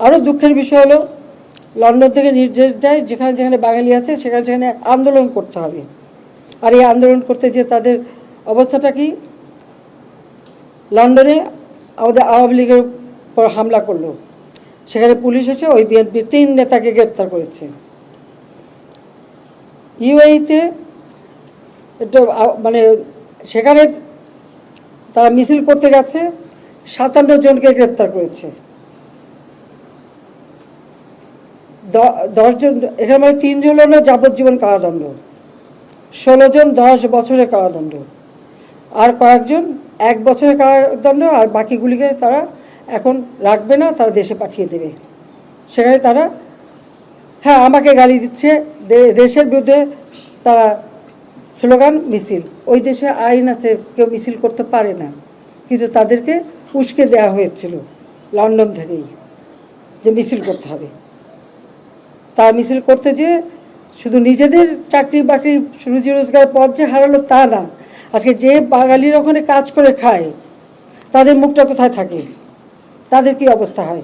আরও দুঃখের বিষয় হলো, লন্ডন থেকে নির্দেশ দেয়, যেখানে যেখানে বাঙালি আছে, সেখানে সেখানে আন্দোলন করতে হবে। আর এই আন্দোলন করতে যে তাদের অবস্থাটা কি? লন্ডনে আমাদের আওয়ামী লীগের উপর হামলা করল। সেখানে পুলিশ এসে ওই বিএনপির তিন নেতাকে গ্রেপ্তার করেছে। ইউএইতে এটা মানে সেখানে তারা মিছিল করতে গেছে, সাতান্ন জনকে গ্রেপ্তার করেছে। দশজন, এখানে মানে তিনজন হলো যাবজ্জীবন কারাদণ্ড, ষোলো জন দশ বছরের কারাদণ্ড, আর কয়েকজন এক বছরের কারাদণ্ড, আর বাকিগুলিকে তারা এখন রাখবে না, তারা দেশে পাঠিয়ে দেবে। সেখানে তারা হ্যাঁ আমাকে গালি দিচ্ছে দেশের বিরুদ্ধে তারা স্লোগান, মিছিল। ওই দেশে আইন আছে, কেউ মিছিল করতে পারে না, কিন্তু তাদেরকে উস্কে দেওয়া হয়েছিল লন্ডন থেকেই যে মিছিল করতে হবে। তার মিছিল করতে যে শুধু নিজেদের চাকরি বাকরি, রুজি রোজগার পথ যে হারালো তা না, আজকে যে বাঙালির ওখানে কাজ করে খায়, তাদের মুখটা কোথায় থাকে? তাদের কি অবস্থা হয়?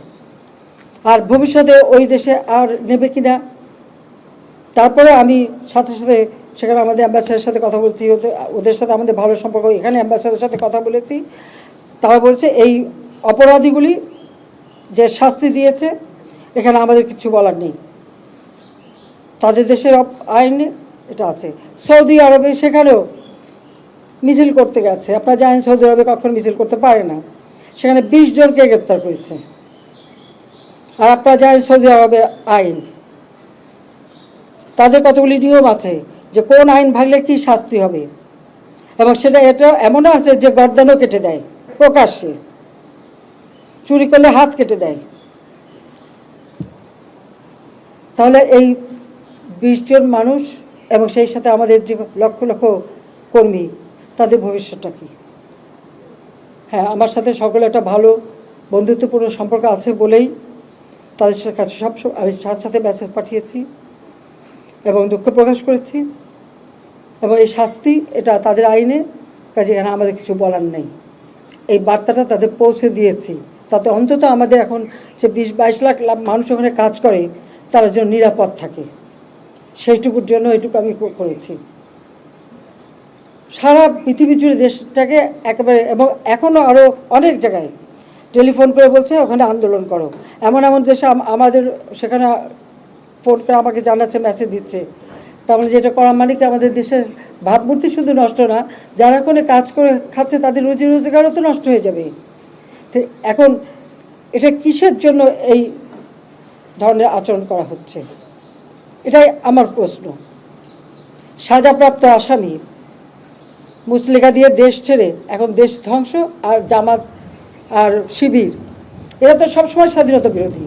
আর ভবিষ্যতে ওই দেশে আর নেবে কি না তারপরে আমি সাথে সাথে সেখানে আমাদের অ্যাম্বাসেডারের সাথে কথা বলছি, ওদের- সাথে আমাদের ভালো সম্পর্ক, এখানে অ্যাম্বাসেডারের সাথে কথা বলেছি। তারা বলছে, এই অপরাধীগুলি যে শাস্তি দিয়েছে, এখানে আমাদের কিছু বলার নেই। তাদের দেশের আইনে এটা আছে। সৌদি আরবে সেখানেও মিছিল করতে গেছে। আপনারা জানেন সৌদি আরবে কখনো মিছিল করতে পারে না। সেখানে বিশ জনকে গ্রেপ্তার করেছে। আর আপনারা জানেন সৌদি আরবের আইন। তাদের কতগুলি নিয়ম আছে যে কোন আইন ভাঙলে কি শাস্তি হবে? এবং সেটা এটা এমনও আছে যে গর্দানও কেটে দেয় প্রকাশ্যে। চুরি করলে হাত কেটে দেয়। তাহলে এই বিশ জন মানুষ এবং সেই সাথে আমাদের যে লক্ষ লক্ষ কর্মী, তাদের ভবিষ্যৎটা কি? হ্যাঁ আমার সাথে সকলে একটা ভালো বন্ধুত্বপূর্ণ সম্পর্ক আছে বলেই তাদের কাছে সব আমি সাথে সাথে মেসেজ পাঠিয়েছি এবং দুঃখ প্রকাশ করেছি এবং এই শাস্তি এটা তাদের আইনে, কাজে এখানে আমাদের কিছু বলার নেই। এই বার্তাটা তাদের পৌঁছে দিয়েছি। তাতে অন্তত আমাদের এখন যে বিশ, বাইশ লাখ মানুষ ওখানে কাজ করে, তারা যেন নিরাপদ থাকে। সেইটুকুর জন্য এটুকু আমি করেছি। সারা পৃথিবী জুড়ে দেশটাকে একেবারে এবং এখনও আরও অনেক জায়গায় টেলিফোন করে বলছে, ওখানে আন্দোলন করো। এমন এমন দেশে আমাদের সেখানে ফোন করে আমাকে জানাচ্ছে মেসেজ দিচ্ছে। তার মানে যেটা করা মানে কি আমাদের দেশের ভাবমূর্তি শুধু নষ্ট না, যারা কোনো কাজ করে খাচ্ছে তাদের রুজি রোজগারও তো নষ্ট হয়ে যাবে। এখন এটা কিসের জন্য এই ধরনের আচরণ করা হচ্ছে? এটাই আমার প্রশ্ন। সাজাপ্রাপ্ত আসামি মুসলিকা দিয়ে দেশ ছেড়ে এখন দেশ ধ্বংস আর জামাত আর শিবির। এরা তো সবসময় স্বাধীনতা বিরোধী।